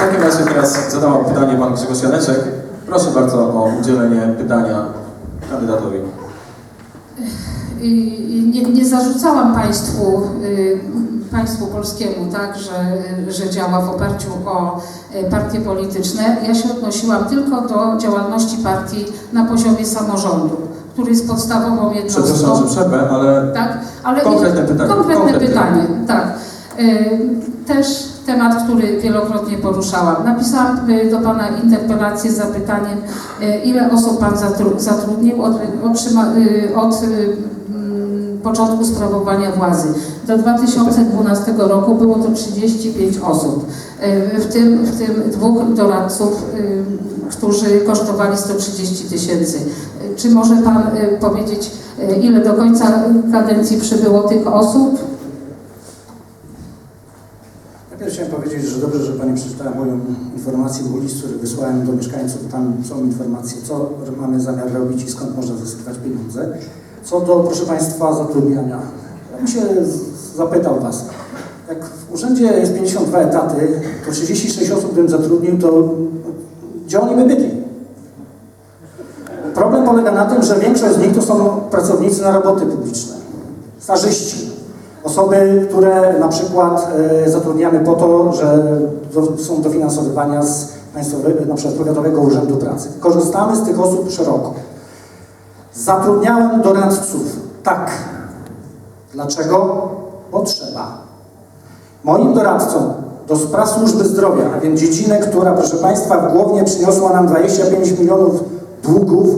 W takim razie teraz zadałam pytanie pan Grzegorz Janeczek. Proszę bardzo o udzielenie pytania kandydatowi. Nie, nie zarzucałam państwu, y, państwu polskiemu, tak, że, że działa w oparciu o y, partie polityczne. Ja się odnosiłam tylko do działalności partii na poziomie samorządu, który jest podstawową Przepraszam, jednostką. że przerwę, ale Tak, ale Konkretne pytanie, Konkretne konkretne. pytanie, tak. Y, Też temat, który wielokrotnie poruszałam. Napisałam y, do Pana interpelację z zapytaniem, y, ile osób Pan zatru- zatrudnił od, otrzyma, od mm, początku sprawowania władzy. Do 2012 roku było to 35 osób, w tym, w tym dwóch doradców, którzy kosztowali 130 tysięcy. Czy może Pan powiedzieć, ile do końca kadencji przybyło tych osób? Najpierw chciałem powiedzieć, że dobrze, że Pani przeczytała moją informację, bo list, który wysłałem do mieszkańców, tam są informacje, co mamy zamiar robić i skąd można zyskiwać pieniądze. Co do, proszę Państwa, zatrudniania. Ja bym się zapytał Was, jak w urzędzie jest 52 etaty, to 36 osób bym zatrudnił, to gdzie oni by byli? Problem polega na tym, że większość z nich to są pracownicy na roboty publiczne, stażyści. Osoby, które na przykład e, zatrudniamy po to, że są dofinansowywania z państwowego, na przykład Powiatowego Urzędu Pracy. Korzystamy z tych osób szeroko. Zatrudniałem doradców. Tak. Dlaczego? Bo trzeba. Moim doradcą do spraw służby zdrowia, a więc dziedzinę, która, proszę Państwa, w Głownie przyniosła nam 25 milionów długów,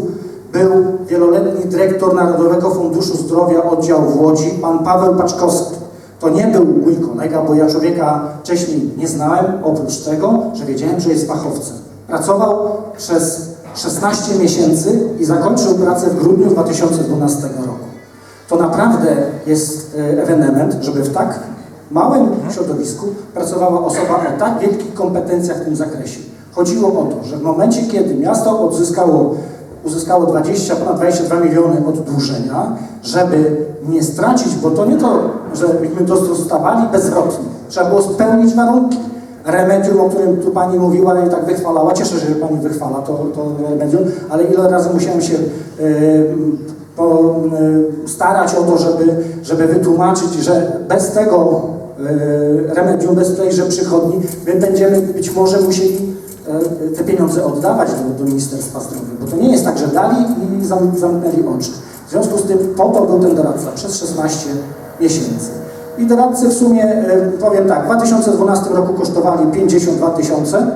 był wieloletni dyrektor Narodowego Funduszu Zdrowia oddział w Łodzi, pan Paweł Paczkowski. To nie był mój kolega, bo ja człowieka wcześniej nie znałem, oprócz tego, że wiedziałem, że jest fachowcem. Pracował przez 16 miesięcy i zakończył pracę w grudniu 2012 roku. To naprawdę jest e, ewenement, żeby w tak małym środowisku pracowała osoba o tak wielkich kompetencjach w tym zakresie. Chodziło o to, że w momencie, kiedy miasto odzyskało, uzyskało 20, ponad 22 miliony oddłużenia, żeby nie stracić, bo to nie to, że myśmy dostawali bezrotnie, trzeba było spełnić warunki. Remedium, o którym tu Pani mówiła i tak wychwalała, cieszę się, że Pani wychwala to, to remedium, ale ile razy musiałem się e, po, e, starać o to, żeby, żeby wytłumaczyć, że bez tego e, remedium, bez tejże przychodni, my będziemy być może musieli te pieniądze oddawać do, do Ministerstwa Zdrowia, bo to nie jest tak, że dali i zam, zamknęli oczy. W związku z tym po to był ten doradca przez 16 miesięcy. I doradcy w sumie, e, powiem tak, w 2012 roku kosztowali 52 tysiące,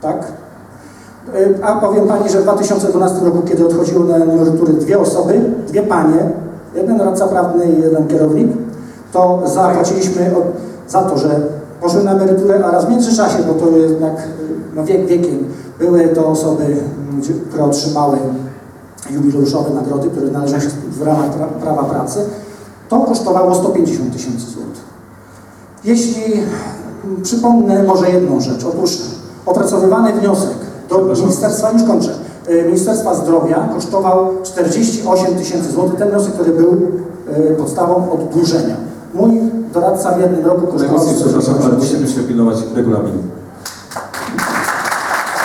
tak? E, A powiem Pani, że w 2012 roku, kiedy odchodziły na emerytury dwie osoby, dwie panie, jeden radca prawny i jeden kierownik, to zapłaciliśmy za to, że poszły na emeryturę, a raz w międzyczasie, bo to jednak no wiek wiekiem, były to osoby, m, gdzie- które otrzymały jubileuszowe nagrody, które należą się w ramach pra, prawa pracy, to kosztowało 150 tysięcy złotych. Jeśli mm, przypomnę może jedną rzecz, otóż opracowywany wniosek do. Ministerstwa, już kończę, y, Ministerstwa Zdrowia kosztował 48 tysięcy złotych, ten wniosek, który był y, podstawą oddłużenia. Mój doradca w jednym roku kosztował najmocniej przepraszam, ale 48 musimy się pilnować regulaminu.